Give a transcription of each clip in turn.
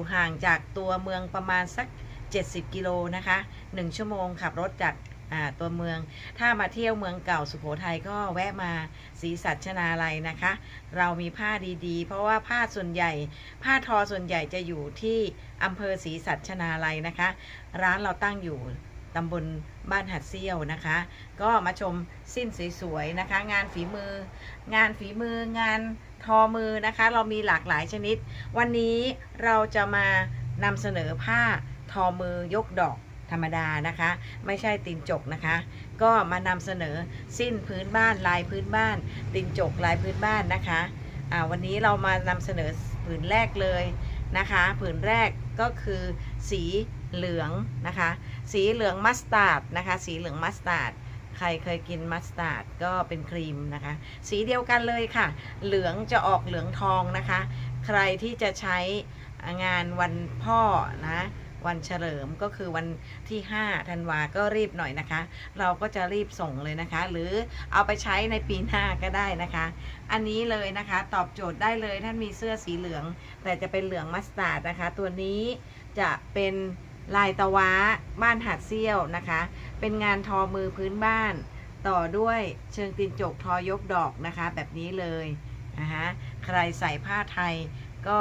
อยู่ห่างจากตัวเมืองประมาณสัก 70 กิโลนะคะ 1 ชั่วโมงขับรถจากตัวเมือง ถ้ามาเที่ยวเมืองเก่าสุโขทัยก็แวะมาศรีสัชนาลัยนะคะ เรามีผ้าดีๆ เพราะว่าผ้าส่วนใหญ่ ผ้าทอส่วนใหญ่จะอยู่ที่อำเภอศรีสัชนาลัยนะคะ ร้านเราตั้งอยู่ตำบลบ้านหัดเซี่ยวนะคะ ก็มาชมสิ้นสวยๆนะคะ งานฝีมือ งานฝีมืองาน ทอมือนะคะ เรามีหลากหลายชนิด วันนี้เราจะมานำเสนอผ้าทอมือยกดอกธรรมดานะคะ ไม่ใช่ตีนจกนะคะ ก็มานำเสนอสิ้นพื้นบ้านลายพื้นบ้านตีนจกลายพื้นบ้านนะคะอ่าวันนี้เรามานำเสนอผืนแรกเลยนะคะผืนแรกก็คือสีเหลืองนะคะ สีเหลืองมัสตาร์ดนะคะ สีเหลืองมัสตาร์ด ใครเคยกินมัสตาร์ดก็เป็นครีมนะคะ สีเดียวกันเลยค่ะ เหลืองจะออกเหลืองทองนะคะ ใครที่จะใช้งานวันพ่อนะวันเฉลิมก็คือวันที่5ธันวาก็รีบหน่อยนะคะ เราก็จะรีบส่งเลยนะคะ หรือเอาไปใช้ในปีหน้าก็ได้นะคะ อันนี้เลยนะคะ ตอบโจทย์ได้เลยท่านมีเสื้อสีเหลือง แต่จะเป็นเหลืองมัสตาร์ดนะคะ ตัวนี้จะเป็น ลายตะว้าบ้านหาดเซี่ยวนะคะ เป็นงานทอมือพื้นบ้าน ต่อด้วยเชิงตีนจกทอยกดอกนะคะ แบบนี้เลยนะคะใครใส่ผ้าไทยก็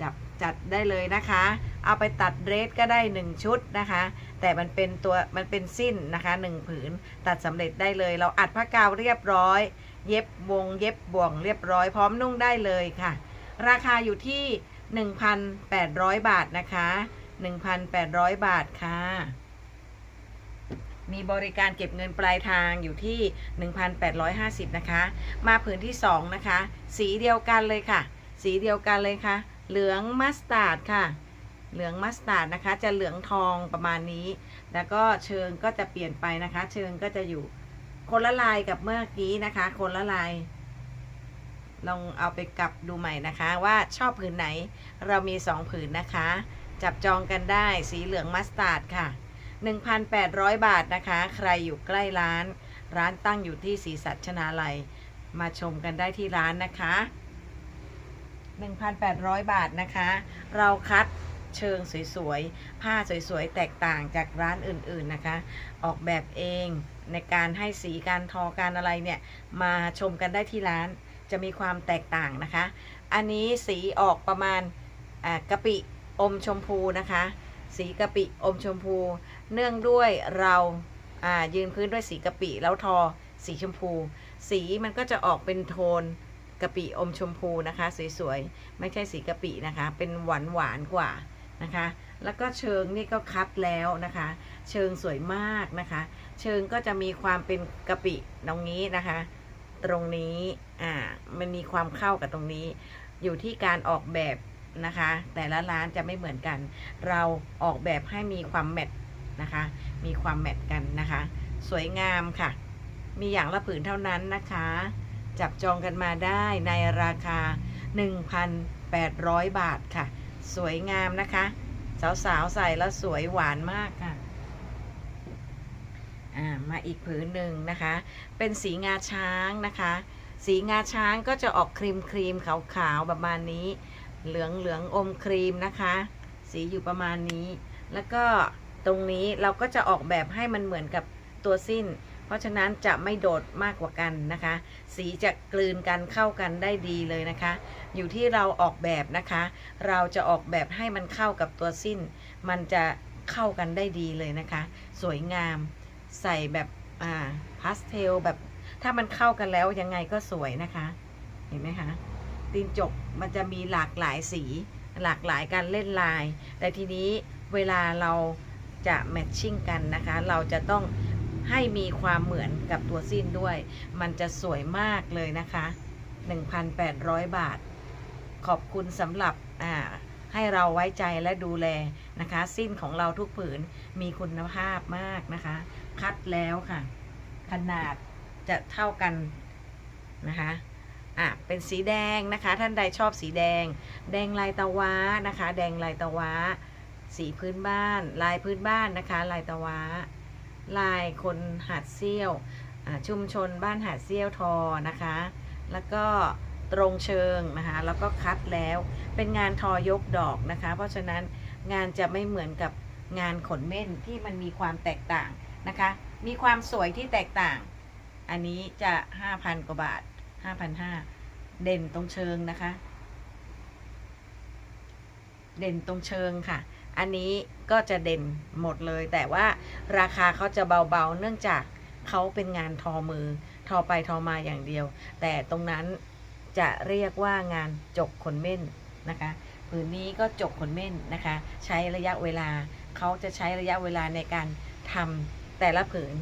จับจัดได้เลยนะคะ เอาไปตัดเดรสก็ได้ 1 ชุดนะคะ แต่มันเป็นตัวมันเป็นสิ้นนะคะ 1 ผืนตัดสำเร็จได้เลย เราอัดผ้ากาวเรียบร้อย เย็บวงเย็บบ่วงเรียบร้อยพร้อมนุ่งได้เลยค่ะ ราคาอยู่ที่ 1,800 บาทนะคะ 1,800 บาทค่ะ มีบริการเก็บเงินปลายทางอยู่ที่ 1,850 นะคะ มาผืนที่ 2 นะคะ สีเดียวกันเลยค่ะ สีเดียวกันเลยค่ะ เหลืองมัสตาร์ดค่ะ เหลืองมัสตาร์ดนะคะ จะเหลืองทองประมาณนี้ แล้วก็เชิงก็จะเปลี่ยนไปนะคะ เชิงก็จะอยู่คนละลายกับเมื่อกี้นะคะ คนละลายลองเอาไปกลับดูใหม่นะคะว่าชอบผืนไหนเรามี 2 ผืนนะคะ จับจองกันได้สีเหลืองมัสตาร์ดค่ะ 1,800 บาทนะคะ ใครอยู่ใกล้ร้าน ร้านตั้งอยู่ที่ศรีสัชนาลัย มาชมกันได้ที่ร้านนะคะ 1,800 บาทนะคะ เราคัดเชิงสวยๆ ผ้าสวยๆ แตกต่างจากร้านอื่นๆนะคะ ออกแบบเองในการให้สีการทอการอะไรเนี่ย มาชมกันได้ที่ร้านจะมีความแตกต่างนะคะ อันนี้สีออกประมาณกะปิ อมชมพูนะคะ สีกะปิอมชมพู เนื่องด้วยเราอ่ายืนพื้นด้วยสีกะปิแล้วทอสีชมพู สีมันก็จะออกเป็นโทนกะปิอมชมพูนะคะ สวยๆ ไม่ใช่สีกะปินะคะ เป็นหวานหวานกว่านะคะ แล้วก็เชิงนี่ก็คัดแล้วนะคะ เชิงสวยมากนะคะ เชิงก็จะมีความเป็นกะปิตรงนี้นะคะ ตรงนี้อ่ามันมีความเข้ากับตรงนี้ อยู่ที่การออกแบบ นะคะ แต่ละร้านจะไม่เหมือนกัน เราออกแบบให้มีความแมทนะคะ มีความแมทกันนะคะ สวยงามค่ะ มีอย่างละผืนเท่านั้นนะคะ จับจองกันมาได้ในราคา 1,800 บาทค่ะ สวยงามนะคะ สาวๆใส่แล้วสวยหวานมากค่ะอ่ามาอีกผืนหนึ่งนะคะ เป็นสีงาช้างนะคะ สีงาช้างก็จะออกครีมครีมขาวขาวๆประมาณนี้ เหลืองเหลืองอมครีมนะคะ สีอยู่ประมาณนี้ แล้วก็ตรงนี้เราก็จะออกแบบให้มันเหมือนกับตัวสิ้น เพราะฉะนั้นจะไม่โดดมากกว่ากันนะคะ สีจะกลืนกันเข้ากันได้ดีเลยนะคะ อยู่ที่เราออกแบบนะคะ เราจะออกแบบให้มันเข้ากับตัวสิ้น มันจะเข้ากันได้ดีเลยนะคะ สวยงามใส่แบบอ่าพาสเทลแบบถ้ามันเข้ากันแล้วยังไงก็สวยนะคะ เห็นไหมคะ ตีนจกมันจะมีหลากหลายสีหลากหลายการเล่นลาย แต่ทีนี้เวลาเราจะแมทชิ่งกันนะคะ เราจะต้องให้มีความเหมือนกับตัวสิ้นด้วย มันจะสวยมากเลยนะคะ 1,800 บาท ขอบคุณสำหรับอ่าให้เราไว้ใจและดูแลนะคะ สิ้นของเราทุกผืนมีคุณภาพมากนะคะ คัดแล้วค่ะ ขนาดจะเท่ากันนะคะ อะเป็นสีแดงนะคะ ท่านใดชอบสีแดง แดงลายตะว้านะคะ แดงลายตะว้าสีพื้นบ้าน ลายพื้นบ้านนะคะ ลายตะว้าลายคนหาดเซี่ยวชุมชนบ้านหาดเซี่ยวทอนะคะ แล้วก็ตรงเชิงนะคะ แล้วก็คัดแล้วเป็นงานทอยกดอกนะคะ เพราะฉะนั้นงานจะไม่เหมือนกับงานขนเม่นที่มันมีความแตกต่างนะคะ มีความสวยที่แตกต่าง อันนี้จะ 5,000 กว่าบาท 5,500เด่นตรงเชิงนะคะ เด่นตรงเชิงค่ะ อันนี้ก็จะเด่นหมดเลย แต่ว่าราคาเขาจะเบาๆ เนื่องจากเขาเป็นงานทอมือ ทอไปทอมาอย่างเดียว แต่ตรงนั้นจะเรียกว่างานจกขนเม่นนะคะผืนนี้ก็จกขนเม่นนะคะ ใช้ระยะเวลาเขาจะใช้ระยะเวลาในการทำแต่ละผืน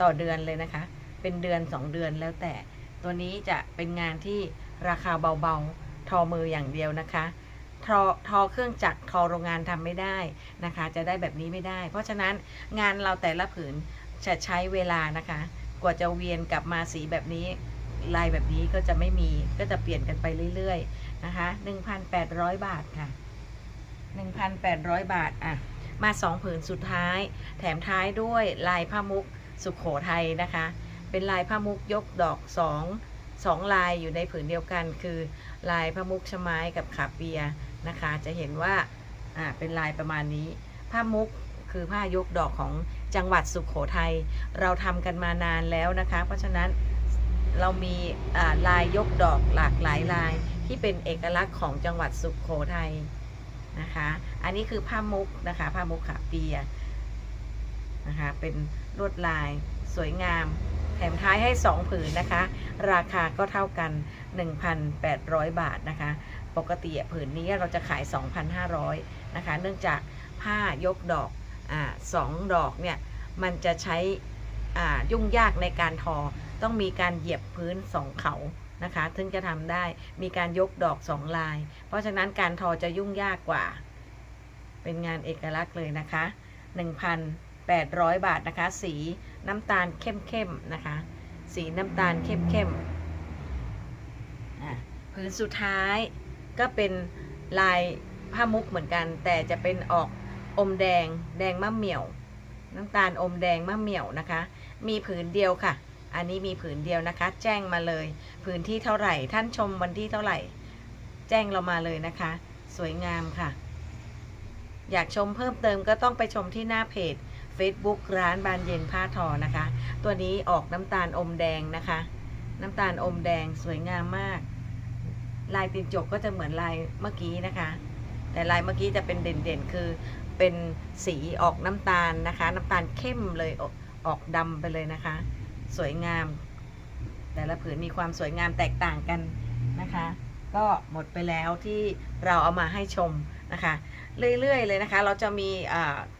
ต่อเดือนเลยนะคะ เป็นเดือน 2 เดือนแล้วแต่ ตัวนี้จะเป็นงานที่ราคาเบาๆ ทอมืออย่างเดียวนะคะ ทอทอเครื่องจักรทอโรงงานทำไม่ได้นะคะ จะได้แบบนี้ไม่ได้ เพราะฉะนั้นงานเราแต่ละผืนจะใช้เวลานะคะ กว่าจะเวียนกลับมาสีแบบนี้ลายแบบนี้ก็จะไม่มีก็จะเปลี่ยนกันไปเรื่อยๆนะคะ 1,800 บาทค่ะ 1,800 บาทอะ มาสองผืนสุดท้าย แถมท้ายด้วยลายผ้ามุกสุขโขทัยนะคะ เป็นลายผ้ามุกยกดอกสองสองลายอยู่ในผืนเดียวกัน คือลายผ้ามุกชะไม้กับขาเปียนะคะ จะเห็นว่าอ่าเป็นลายประมาณนี้ ผ้ามุกคือผ้ายกดอกของจังหวัดสุขโขทัยเราทำกันมานานแล้วนะคะ เพราะฉะนั้นเรามีลายยกดอกหลากหลายลายที่เป็นเอกลักษณ์ของจังหวัดสุขโขทัยนะคะ อันนี้คือผ้ามุกนะคะ ผ้ามุกขาเปียนะคะ เป็นลวดลายสวยงาม แถมท้ายให้ 2 ผืนนะคะ ราคาก็เท่ากัน 1,800 บาทนะคะ ปกติผืนนี้เราจะขาย 2,500นะคะ เนื่องจากผ้ายกดอกอ่าสองดอกเนี่ย มันจะใช้อ่ายุ่งยากในการทอ ต้องมีการเหยียบพื้นสองเขานะคะถึงจะทำได้มีการยกดอกสองลาย เพราะฉะนั้นการทอจะยุ่งยากกว่า เป็นงานเอกลักษณ์เลยนะคะ 1,800 บาทนะคะ สี น้ำตาลเข้มๆนะคะ สีน้ำตาลเข้มๆผืนสุดท้ายก็เป็นลายผ้ามุกเหมือนกัน แต่จะเป็นออกอมแดงแดงมะเหมี่ยว น้ำตาลอมแดงมะเหมี่ยวนะคะ มีผืนเดียวค่ะ อันนี้มีผืนเดียวนะคะ แจ้งมาเลย ผืนที่เท่าไหร่ ท่านชมวันที่เท่าไหร่ แจ้งเรามาเลยนะคะ สวยงามค่ะ อยากชมเพิ่มเติมก็ต้องไปชมที่หน้าเพจ Facebook ร้านบานเย็นผ้าทอนะคะ ตัวนี้ออกน้ำตาลอมแดงนะคะ น้ำตาลอมแดงสวยงามมาก ลายตินจกก็จะเหมือนลายเมื่อกี้นะคะ แต่ลายเมื่อกี้จะเป็นเด่นๆ คือเป็นสีออกน้ำตาลนะคะ น้ำตาลเข้มเลยออกอกดำไปเลยนะคะ สวยงาม แต่ละผืนมีความสวยงามแตกต่างกันนะคะ ก็หมดไปแล้วที่เราเอามาให้ชมนะคะ เรื่อยๆเลยนะคะ เราจะมี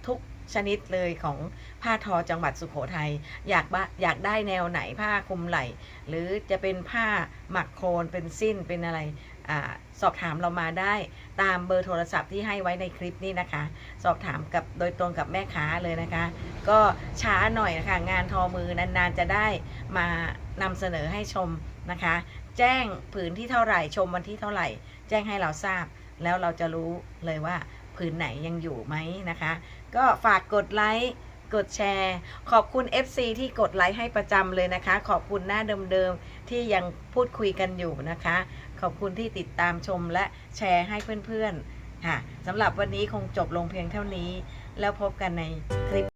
ทุก ชนิดเลยของผ้าทอจังหวัดสุโขทัยอยากบ้าอยากได้แนวไหนผ้าคลุมไหล่ หรือจะเป็นผ้าหมักโครนเป็นสิ้นเป็นอะไรอสอบถามเรามาได้ตามเบอร์โทรศัพท์ที่ให้ไว้ในคลิปนี้นะคะ สอบถามกับโดยตรงกับแม่ค้าเลยนะคะ ก็ช้าหน่อยนะคะ งานทอมือนานๆจะได้มานำเสนอให้ชมนะคะ แจ้งผืนที่เท่าไหร่ชมวันที่เท่าไหร่ แจ้งให้เราทราบ แล้วเราจะรู้เลยว่าผืนไหนยังอยู่ไหมนะคะ ก็ฝากกดไลค์กดแชร์ ขอบคุณ FC ที่กดไลค์ให้ประจำเลยนะคะ ขอบคุณหน้าเดิมๆที่ยังพูดคุยกันอยู่นะคะ ขอบคุณที่ติดตามชมและแชร์ให้เพื่อนๆค่ะสำหรับวันนี้คงจบลงเพียงเท่านี้ แล้วพบกันในคลิป